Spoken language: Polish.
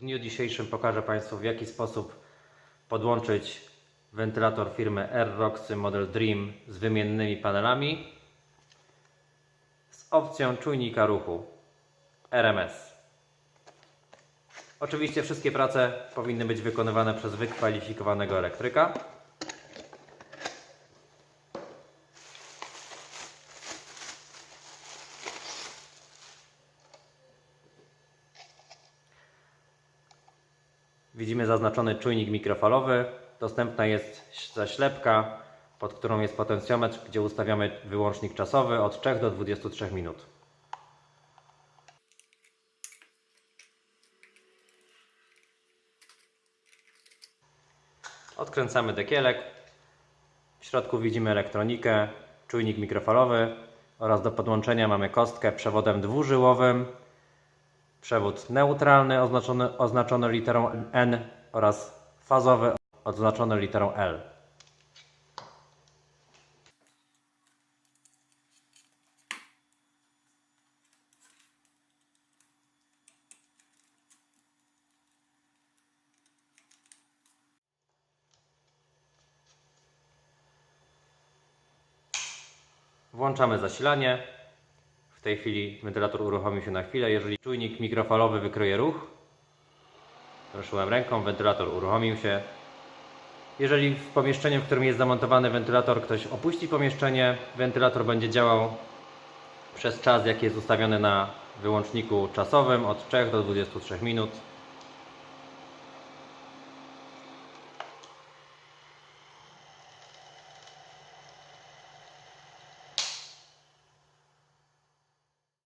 dniu dzisiejszym pokażę Państwu w jaki sposób podłączyć wentylator firmy Airroxy Model Dream z wymiennymi panelami z opcją czujnika ruchu RMS. Oczywiście wszystkie prace powinny być wykonywane przez wykwalifikowanego elektryka. Widzimy zaznaczony czujnik mikrofalowy. Dostępna jest zaślepka, pod którą jest potencjometr, gdzie ustawiamy wyłącznik czasowy od 3 do 23 minut. Odkręcamy dekielek. W środku widzimy elektronikę, czujnik mikrofalowy oraz do podłączenia mamy kostkę przewodem dwużyłowym, przewód neutralny oznaczony, oznaczony literą N oraz fazowy oznaczony literą L. Włączamy zasilanie. W tej chwili wentylator uruchomi się na chwilę. Jeżeli czujnik mikrofalowy wykryje ruch, ruszyłem ręką, wentylator uruchomił się. Jeżeli w pomieszczeniu, w którym jest zamontowany wentylator, ktoś opuści pomieszczenie, wentylator będzie działał przez czas, jaki jest ustawiony na wyłączniku czasowym od 3 do 23 minut.